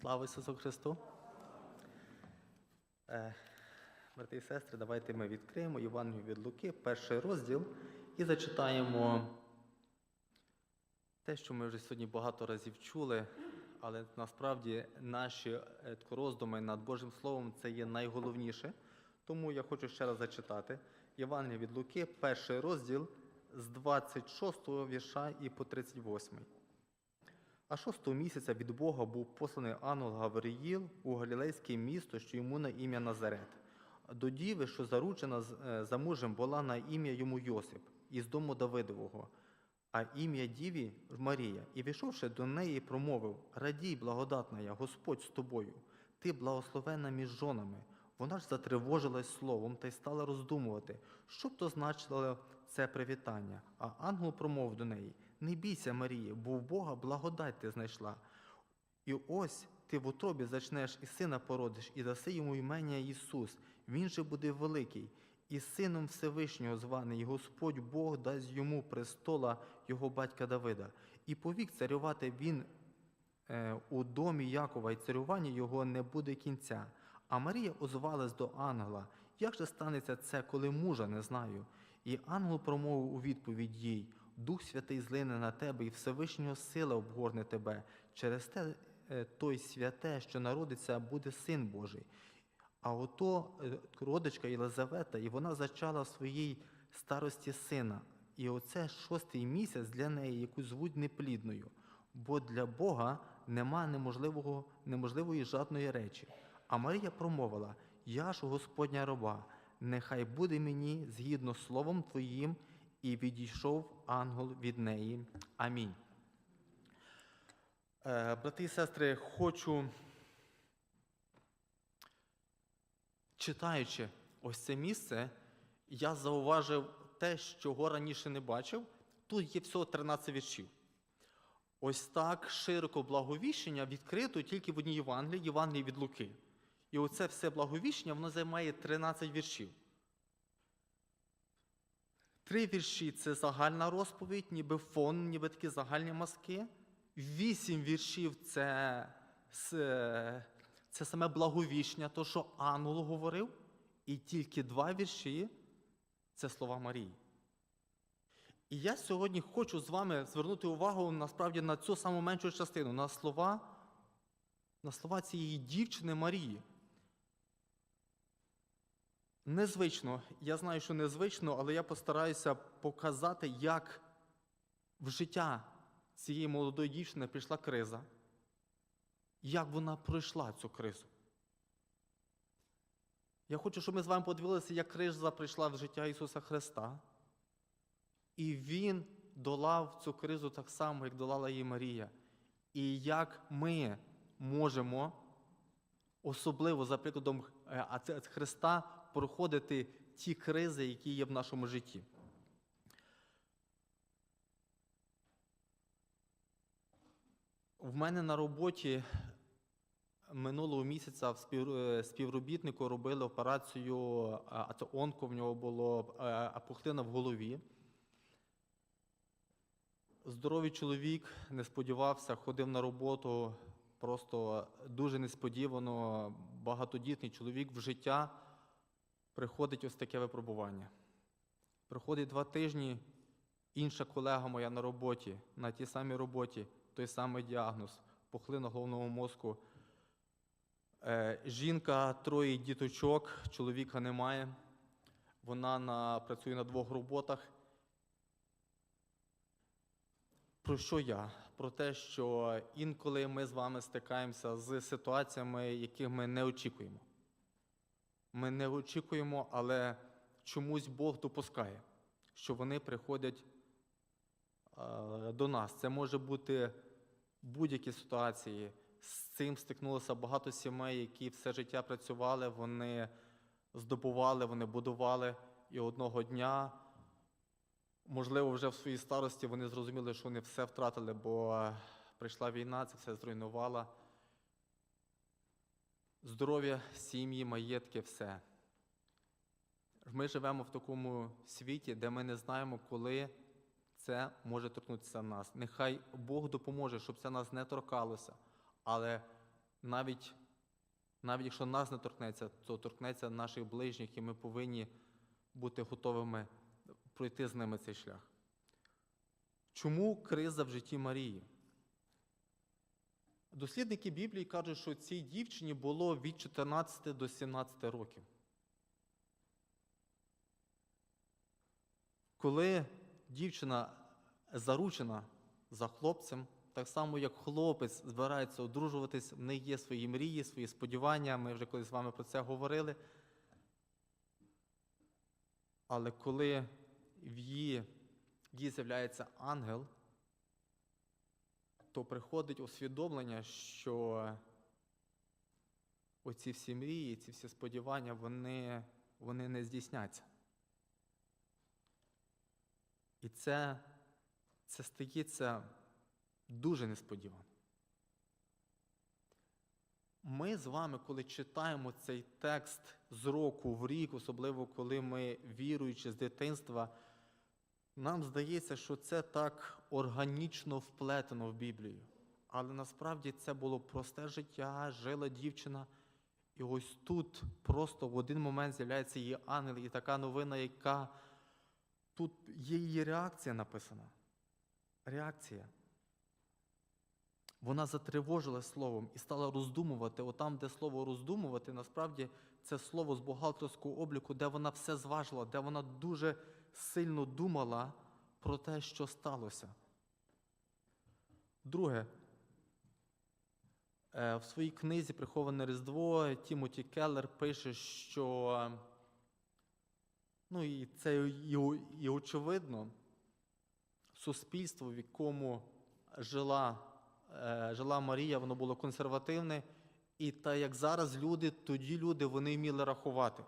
Слава Ісусу Христу! Е, брати і сестри, давайте ми відкриємо Євангелію від Луки, перший розділ, і зачитаємо те, що ми вже сьогодні багато разів чули, але насправді наші е, роздуми над Божим Словом це є найголовніше. Тому я хочу ще раз зачитати Євангелія від Луки, перший розділ з 26 вірша і по 38. А шостого місяця від Бога був посланий ангел Гавриїл у Галілейське місто, що йому на ім'я Назарет, до діви, що заручена е, за мужем була на ім'я йому Йосип, із дому Давидового, а ім'я діві Марія. І війшовши до неї, промовив: Радій, благодатна я, Господь з тобою, ти благословена між жонами. Вона ж затривожилась словом та й стала роздумувати, що б то значило це привітання. А ангел промовив до неї: Не бійся, Марії, бо в Бога благодать ти знайшла. І ось ти в утробі зачнеш і сина породиш, і даси йому імення Ісус. Він же буде великий, і сином Всевишнього званий, і Господь Бог дасть йому престола його батька Давида. І повік царювати він е, у домі Якова, і царювання його не буде кінця. А Марія озвалась до ангела: Як же станеться це, коли мужа не знаю? І ангел промовив у відповідь їй: Дух Святий злине на тебе, і Всевишнього сила обгорне тебе. Через те е, той святе, що народиться, буде син Божий. А ото е, родичка Єлизавета, і вона зачала в своїй старості сина. І оце шостий місяць для неї, яку звуть неплідною. Бо для Бога нема неможливого, неможливої жодної речі. А Марія промовила: Я ж Господня раба, нехай буде мені згідно словом Твоїм, і відійшов ангел від неї. Амінь. Е, Брати і сестри, хочу, читаючи ось це місце, я зауважив те, чого раніше не бачив. Тут є всього 13 віршів. Ось так широко благовіщення відкрито тільки в одній Євангелії, Євангелії від Луки. І оце все благовіщення, воно займає 13 віршів. Три вірші це загальна розповідь, ніби фон, ніби такі загальні маски. Вісім віршів це, це саме благовіщення, то, що ангел говорив. І тільки два вірші це слова Марії. І я сьогодні хочу з вами звернути увагу насправді на цю саму меншу частину, на слова, на слова цієї дівчини Марії. Незвично, я знаю, що незвично, але я постараюся показати, як в життя цієї молодої дівчини прийшла криза, як вона пройшла цю кризу. Я хочу, щоб ми з вами подивилися, як криза прийшла в життя Ісуса Христа. І Він долав цю кризу так само, як долала її Марія. І як ми можемо, особливо за прикладом е, Христа, проходити ті кризи, які є в нашому житті. В мене на роботі минулого місяця е, співробітнику робили операцію, а а це онко, в нього було е, апухтина в голові. Здоровий чоловік не сподівався, ходив на роботу просто дуже несподівано. Багатодітний чоловік в життя приходить ось таке випробування. Приходить два тижні, інша колега моя на роботі, на тій самій роботі, той самий діагноз, пухлина головного мозку. Е, жінка, троє діточок, чоловіка немає. Вона на, працює на двох роботах. Про що я? Про те, що інколи ми з вами стикаємося з ситуаціями, яких ми не очікуємо. Ми не очікуємо, але чомусь Бог допускає, що вони приходять до нас. Це може бути будь-які ситуації. З цим стикнулося багато сімей, які все життя працювали, вони здобували, вони будували, і одного дня Можливо, вже в своїй старості вони зрозуміли, що вони все втратили, бо прийшла війна, це все зруйнувала. Здоров'я, сім'ї, маєтки, все. Ми живемо в такому світі, де ми не знаємо, коли це може торкнутися нас. Нехай Бог допоможе, щоб це нас не торкалося. Але навіть, навіть якщо нас не торкнеться, то торкнеться наших ближніх, і ми повинні бути готовими пройти з ними цей шлях. Чому криза в житті Марії? Дослідники Біблії кажуть, що цій дівчині було від 14 до 17 років. Коли дівчина заручена за хлопцем, так само як хлопець збирається одружуватись, в них є свої мрії, свої сподівання. Ми вже колись з вами про це говорили. Але коли в її, в їй з'являється ангел, то приходить усвідомлення, що оці всі мрії, ці всі сподівання, вони, вони не здійсняться. І це, це стається дуже несподівано. Ми з вами, коли читаємо цей текст з року в рік, особливо коли ми віруючи з дитинства, нам здається, що це так органічно вплетено в Біблію. Але насправді це було просте життя, жила дівчина. І ось тут просто в один момент з'являється її ангел, і така новина, яка тут є її реакція написана. Реакція. Вона затривожила словом і стала роздумувати. Отам, де слово роздумувати, насправді це слово з бухгалтерського обліку, де вона все зважила, де вона дуже сильно думала про те, що сталося. Друге, е, в своїй книзі Приховане Різдво Тімоті Келлер пише, що ну і це і, і очевидно, суспільство, в якому жила, е, жила Марія, воно було консервативне, і так як зараз люди, тоді люди вони вміли рахувати.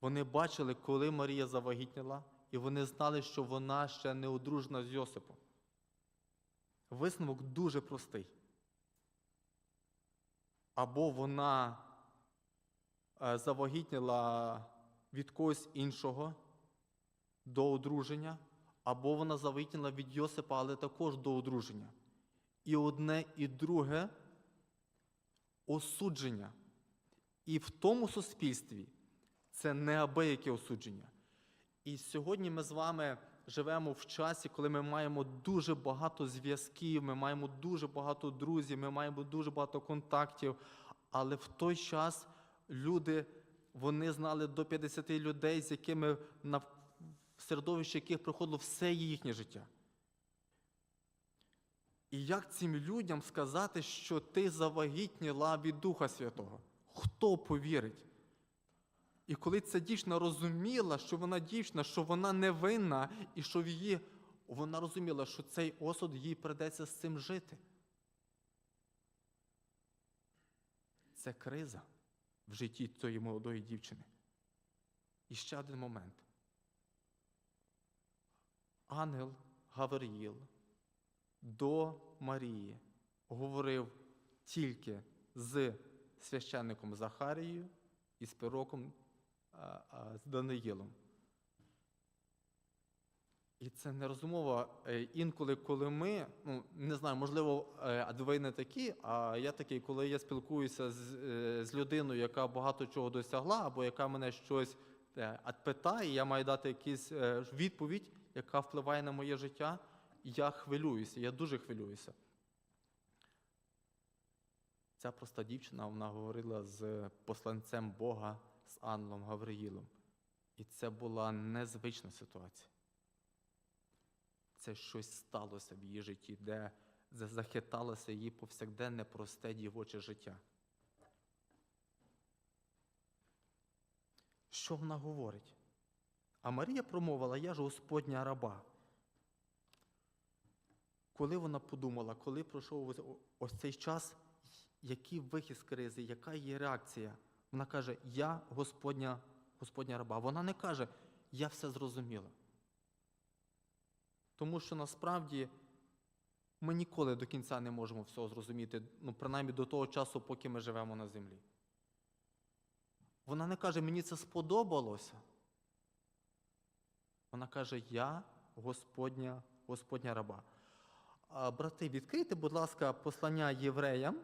Вони бачили, коли Марія завагітніла, і вони знали, що вона ще не одружена з Йосипом. Висновок дуже простий. Або вона е, завагітніла від когось іншого до одруження, або вона завагітніла від Йосипа, але також до одруження. І одне, і друге осудження. І в тому суспільстві це неабияке осудження. І сьогодні ми з вами живемо в часі, коли ми маємо дуже багато зв'язків, ми маємо дуже багато друзів, ми маємо дуже багато контактів. Але в той час люди вони знали до 50 людей, з якими на в середовищі яких проходило все їхнє життя. І як цим людям сказати, що ти завагітніла від Духа Святого? Хто повірить? І коли ця дівчина розуміла, що вона дівчина, що вона невинна, і що в її, вона розуміла, що цей осуд їй придеться з цим жити. Це криза в житті цієї молодої дівчини. І ще один момент. Ангел Гавриїл до Марії говорив тільки з священником Захарією і з пророком з Даниїлом. І це не розумова. Е, Інколи, коли ми, ну не знаю, можливо, е, а ви не такі, а я такий, коли я спілкуюся з, е, з людиною, яка багато чого досягла, або яка мене щось питає, я маю дати якусь відповідь, яка впливає на моє життя, я хвилююся, я дуже хвилююся. Ця проста дівчина вона говорила з посланцем Бога, з ангелом Гавриїлом. І це була незвична ситуація. Це щось сталося в її житті, де захиталося її повсякденне просте дівоче життя. Що вона говорить? А Марія промовила, я ж Господня раба. Коли вона подумала, коли пройшов ось- цей час, який вихід з кризи, яка її реакція? Вона каже, я Господня, Господня раба. Вона не каже, я все зрозуміла. Тому що насправді ми ніколи до кінця не можемо всього зрозуміти, ну, принаймні до того часу, поки ми живемо на землі. Вона не каже, мені це сподобалося. Вона каже, я Господня, Господня раба. Брати, відкрийте, будь ласка, послання євреям,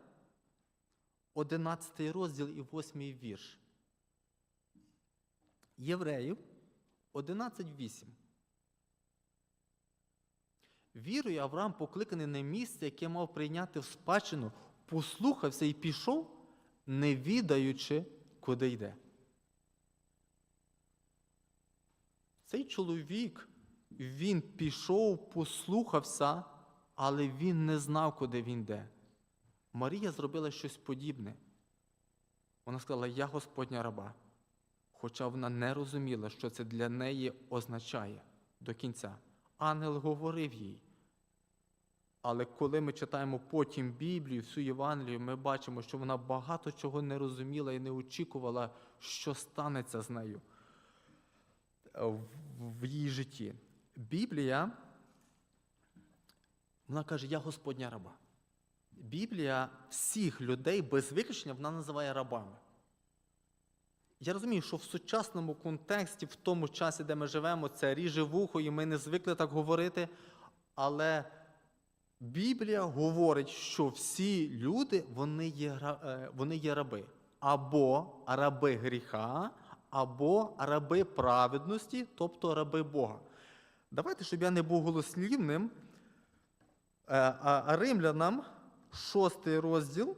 11 розділ і 8 вірш. Євреїв 11.8. Вірою Авраам покликаний на місце, яке мав прийняти в спадщину, послухався і пішов, не відаючи, куди йде. Цей чоловік, він пішов, послухався, але він не знав, куди він йде. Марія зробила щось подібне. Вона сказала, я Господня раба. Хоча вона не розуміла, що це для неї означає до кінця. Ангел говорив їй. Але коли ми читаємо потім Біблію, всю Євангелію, ми бачимо, що вона багато чого не розуміла і не очікувала, що станеться з нею в її житті. Біблія, вона каже, я Господня раба. Біблія всіх людей без виключення вона називає рабами. Я розумію, що в сучасному контексті, в тому часі, де ми живемо, це ріже вухо, і ми не звикли так говорити. Але Біблія говорить, що всі люди вони є, е, вони є раби. Або раби гріха, або раби праведності, тобто раби Бога. Давайте, щоб я не був голослівним, е, римлянам, шостий розділ.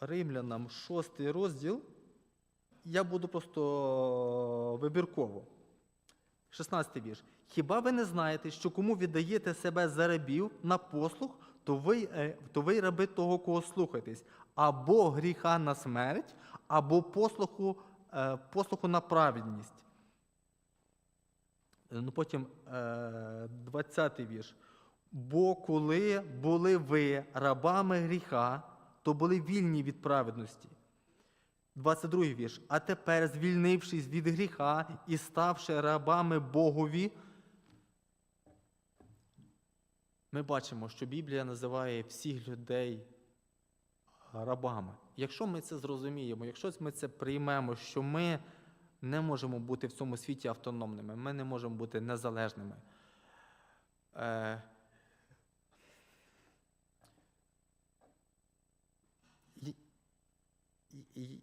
Римлянам шостий розділ. Я буду просто вибірково. 16 вірш. Хіба ви не знаєте, що кому віддаєте себе за рабів на послуг, то ви, е, то ви раби того, кого слухаєтесь, або гріха на смерть, або послуху, е, послуху на праведність. Е, Ну, потім е, 20 вірш. Бо коли були ви рабами гріха, то були вільні від праведності. 22 вірш. А тепер, звільнившись від гріха і ставши рабами Богові, ми бачимо, що Біблія називає всіх людей рабами. Якщо ми це зрозуміємо, якщо ми це приймемо, що ми не можемо бути в цьому світі автономними, ми не можемо бути незалежними. Е,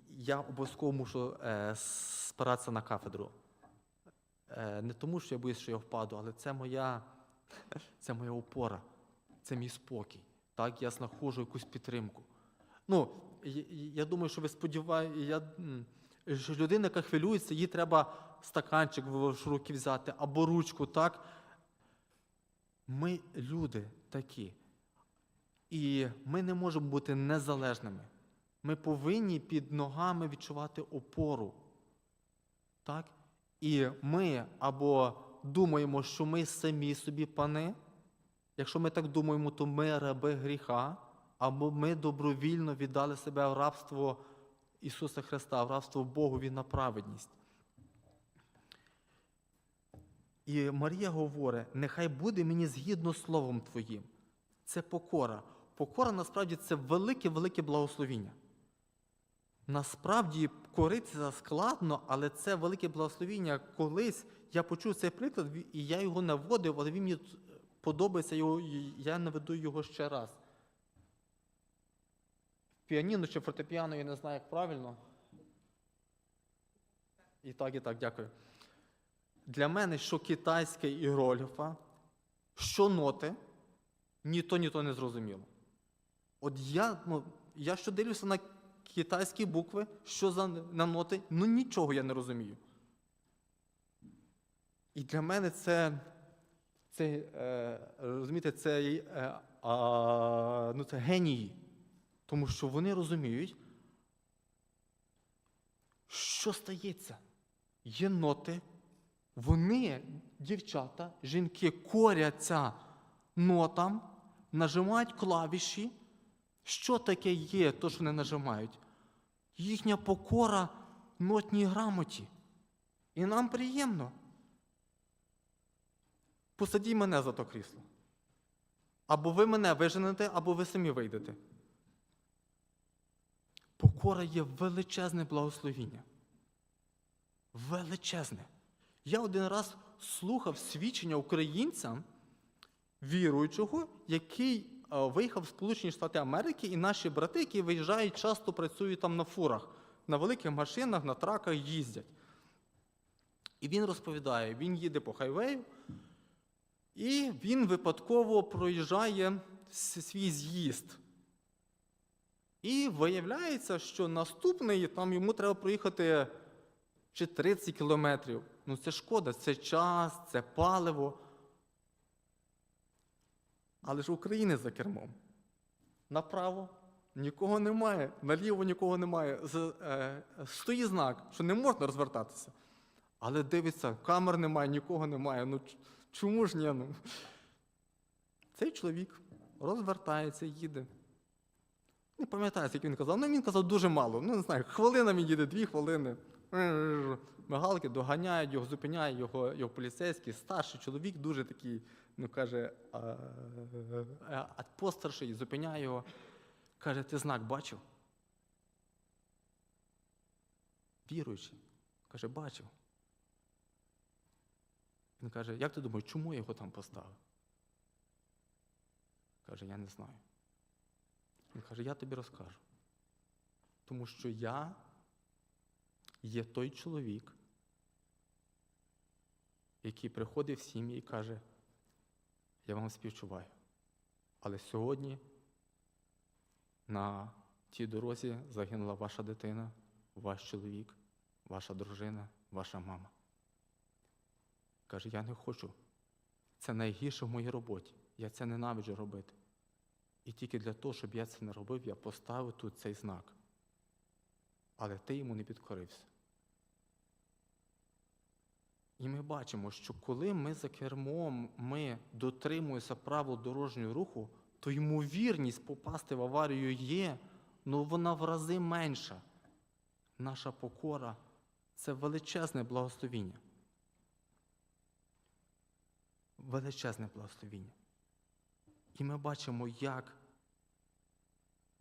я обов'язково мушу е, спиратися на кафедру. Е, не тому, що я боюсь, що я впаду, але це моя, це моя опора, це мій спокій. Так, я знаходжу якусь підтримку. Ну, я, я думаю, що ви сподіваєтеся, що людина, яка хвилюється, їй треба стаканчик в руки взяти або ручку, так? Ми люди такі. І ми не можемо бути незалежними. Ми повинні під ногами відчувати опору. Так? І ми або думаємо, що ми самі собі пани. Якщо ми так думаємо, то ми раби гріха, або ми добровільно віддали себе в рабство Ісуса Христа, в рабство Богові на праведність. І Марія говорить: нехай буде мені згідно словом Твоїм. Це покора. Покора насправді це велике-велике благословіння. Насправді коритися складно, але це велике благословіння. Колись я почув цей приклад, і я його наводив, але він мені подобається його, я наведу його ще раз. Піаніно чи фортепіано, я не знаю, як правильно. І так, і так, дякую. Для мене, що китайське іерогліфа, що ноти, ні то, ні то не зрозуміло. От я, ну, я що дивлюся на китайські букви, що за на ноти, ну нічого я не розумію. І для мене це, це е, розумієте, це, е, а, ну, це генії. Тому що вони розуміють, що стається. Є ноти, вони, дівчата, жінки, коряться нотам, нажимають клавіші. Що таке є, то що вони нажимають? Їхня покора нотній грамоті. І нам приємно. Посадіть мене за то крісло. Або ви мене виженете, або ви самі вийдете. Покора є величезне благословіння. Величезне. Я один раз слухав свідчення українця, віруючого, який е, виїхав в Сполучені Штати Америки, і наші брати, які виїжджають, часто працюють там на фурах, на великих машинах, на траках їздять. І він розповідає, він їде по хайвею, і він випадково проїжджає свій з'їзд. І виявляється, що наступний там йому треба проїхати чи 30 кілометрів. Ну це шкода, це час, це паливо. Але ж України за кермом. Направо нікого немає, наліво нікого немає. Е, стоїть знак, що не можна розвертатися. Але дивиться, камер немає, нікого немає. Ну чому ж ні? Ну? Цей чоловік розвертається, їде. Не пам'ятаю, як він казав. Ну він казав дуже мало. Ну, не знаю, хвилина він їде, дві хвилини. Мигалки доганяють його, зупиняє його, його поліцейський, старший чоловік, дуже такий, ну каже, а, а, а постарший зупиняє його. Каже, ти знак бачив? Віруючий. Каже, бачив. Він каже, як ти думаєш, чому я його там поставив? Каже, я не знаю. Він каже, я тобі розкажу. Тому що я є той чоловік, який приходить в сім'ї і каже, я вам співчуваю. Але сьогодні на тій дорозі загинула ваша дитина, ваш чоловік, ваша дружина, ваша мама. Каже, я не хочу. Це найгірше в моїй роботі. Я це ненавиджу робити. І тільки для того, щоб я це не робив, я поставив тут цей знак. Але ти йому не підкорився. І ми бачимо, що коли ми за кермом ми дотримуємося правил дорожнього руху, то ймовірність попасти в аварію є, але вона в рази менша. Наша покора це величезне благословіння. Величезне благословіння. І ми бачимо, як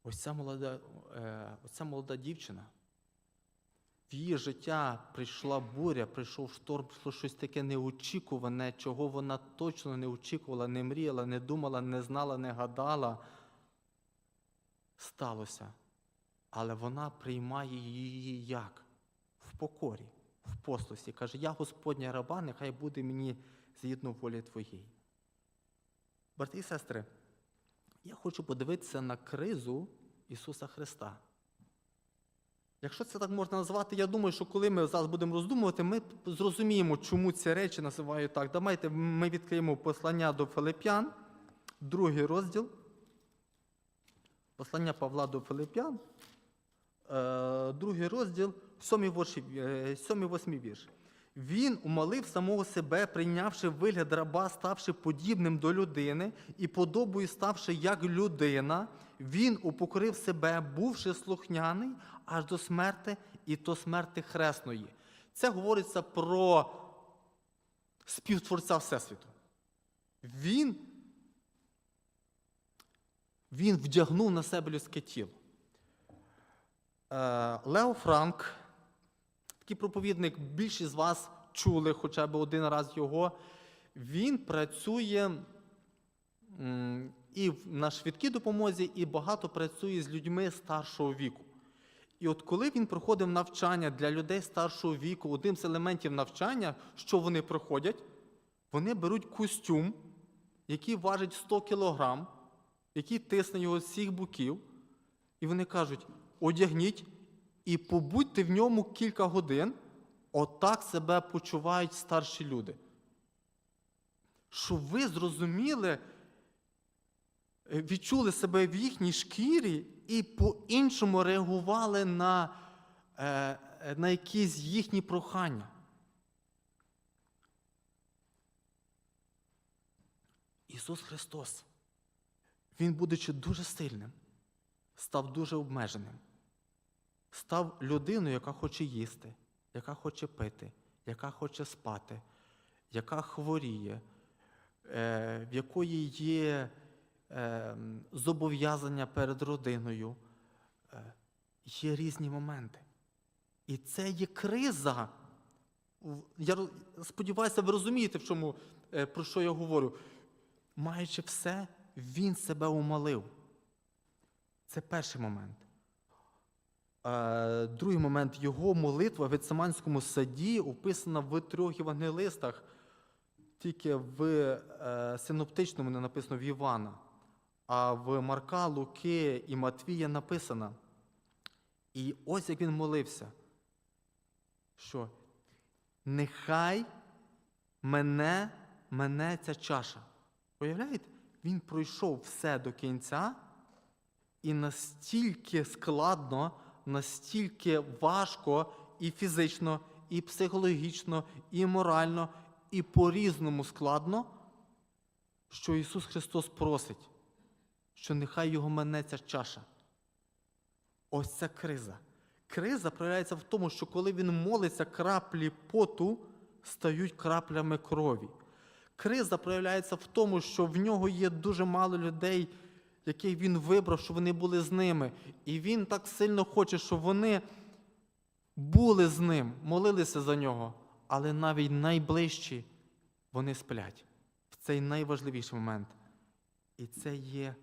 ось ця молода, е, ось молода дівчина, в її життя прийшла буря, прийшов шторм, прийшло щось таке неочікуване, чого вона точно не очікувала, не мріяла, не думала, не знала, не гадала. Сталося. Але вона приймає її як? В покорі, в послусі. Каже, я Господня раба, нехай буде мені згідно волі Твоєї. Брати і сестри, я хочу подивитися на кризу Ісуса Христа. Якщо це так можна назвати, я думаю, що коли ми зараз будемо роздумувати, ми зрозуміємо, чому ці речі називають так. Давайте ми відкриємо послання до Филип'ян, другий розділ. Послання Павла до Филип'ян, е, другий розділ, сьомий восьмий вірш. Він умолив самого себе, прийнявши вигляд раба, ставши подібним до людини і подобою ставши як людина, він упокорив себе, бувши слухняний аж до смерти і до смерти хресної. Це говориться про співтворця Всесвіту. Він, він вдягнув на себе людське тіло. Е, Лео Франк, такий проповідник, більшість з вас чули хоча б один раз його. Він працює і на швидкій допомозі, і багато працює з людьми старшого віку. І от коли він проходив навчання для людей старшого віку, одним з елементів навчання, що вони проходять, вони беруть костюм, який важить 100 кілограм, який тисне його з всіх боків, і вони кажуть: одягніть і побудьте в ньому кілька годин, отак себе почувають старші люди. Щоб ви зрозуміли, е, відчули себе в їхній шкірі і по-іншому реагували на, е, е, на якісь їхні прохання. Ісус Христос, Він, будучи дуже сильним, став дуже обмеженим. Став людиною, яка хоче їсти, яка хоче пити, яка хоче спати, яка хворіє, е, в якої є е, зобов'язання перед родиною. Е, є різні моменти. І це є криза я сподіваюся, ви розумієте, в чому, про що я говорю. Маючи все, він себе умалив. Це перший момент. Е, Другий момент його молитва в Гециманському саді описана в трьох євангелистах, тільки в е, синоптичному не написано в Івана, а в Марка, Луки і Матвія написано. І ось як він молився, що нехай мене, мене ця чаша. Уявляєте? Він пройшов все до кінця, і настільки складно, настільки важко і фізично, і психологічно, і морально, і по-різному складно, що Ісус Христос просить, що нехай його мене чаша. Ось ця криза. Криза проявляється в тому, що коли він молиться, краплі поту стають краплями крові. Криза проявляється в тому, що в нього є дуже мало людей, яких він вибрав, щоб вони були з ними. І він так сильно хоче, щоб вони були з ним, молилися за нього. Але навіть найближчі вони сплять в цей найважливіший момент. І це є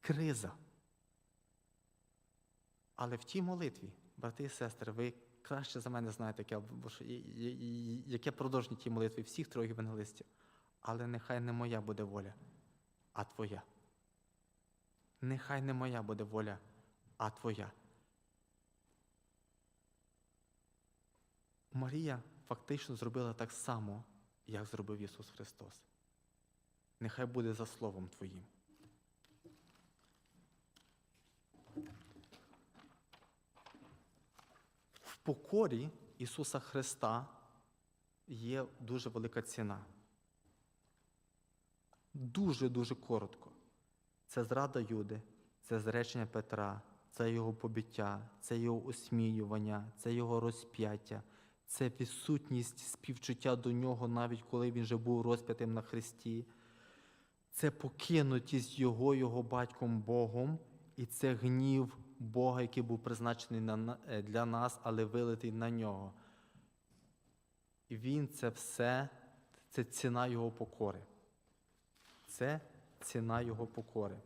криза. Але в тій молитві, брати і сестри, ви краще за мене знаєте, яке, яке продовження тій молитви всіх трьох євангелистів. Але нехай не моя буде воля, а твоя. Нехай не моя буде воля, а твоя. Марія фактично зробила так само, як зробив Ісус Христос. Нехай буде за Словом Твоїм. В покорі Ісуса Христа є дуже велика ціна. Дуже-дуже коротко. Це зрада Юди, це зречення Петра, це його побиття, це його осміювання, це його розп'яття, це відсутність співчуття до нього, навіть коли він вже був розп'ятим на Христі. Це покинутість його, його батьком Богом, і це гнів Бога, який був призначений на, на- е, для нас, але вилитий на нього. І він це все, це ціна його покори. Це ціна його покори.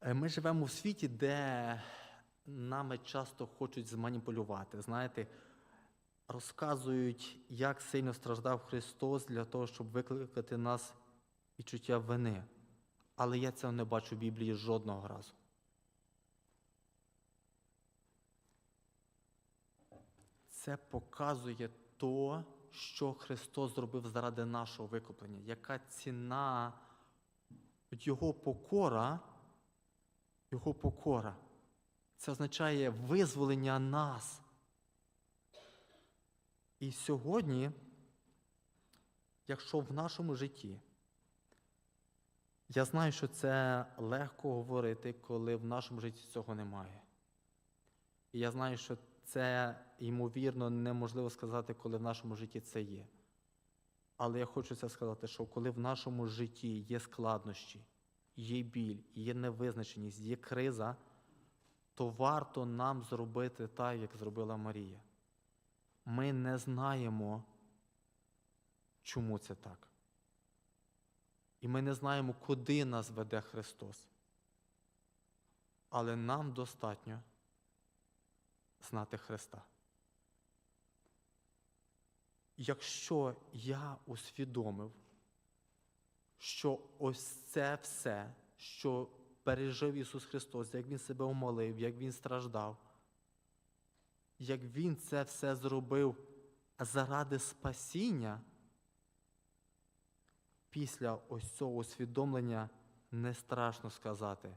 Е, Ми живемо в світі, де нами часто хочуть зманіпулювати. Знаєте, розказують, як сильно страждав Христос для того, щоб викликати нас відчуття вини. Але я цього не бачу в Біблії жодного разу. Це показує то, що Христос зробив заради нашого викуплення, яка ціна Його покора, Його покора. Це означає визволення нас. І сьогодні, якщо в нашому житті, я знаю, що це легко говорити, коли в нашому житті цього немає. І я знаю, що це, ймовірно, неможливо сказати, коли в нашому житті це є. Але я хочу це сказати, що коли в нашому житті є складнощі, є біль, є невизначеність, є криза, то варто нам зробити так, як зробила Марія. Ми не знаємо, чому це так. І ми не знаємо, куди нас веде Христос. Але нам достатньо знати Христа. Якщо я усвідомив, що ось це все, що пережив Ісус Христос, як Він себе умолив, як Він страждав, як Він це все зробив заради спасіння, після ось цього усвідомлення не страшно сказати,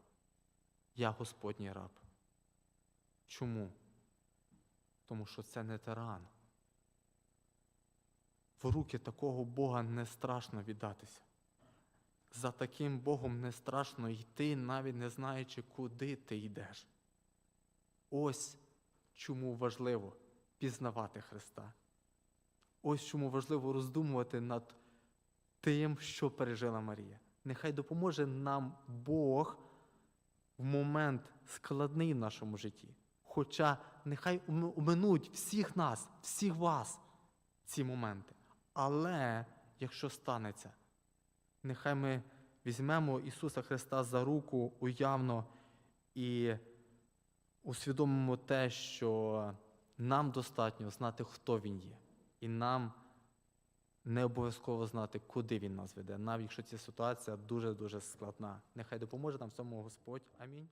я Господній раб. Чому? Тому що це не тиран. В руки такого Бога не страшно віддатися. За таким Богом не страшно йти, навіть не знаючи, куди ти йдеш. Ось чому важливо пізнавати Христа. Ось чому важливо роздумувати над тим, що пережила Марія. Нехай допоможе нам Бог в момент складний в нашому житті. Хоча нехай уминуть всіх нас, всіх вас ці моменти. Але якщо станеться, нехай ми візьмемо Ісуса Христа за руку уявно і усвідомимо те, що нам достатньо знати, хто Він є, і нам не обов'язково знати, куди Він нас веде, навіть якщо ця ситуація дуже-дуже складна. Нехай допоможе нам в цьому Господь. Амінь.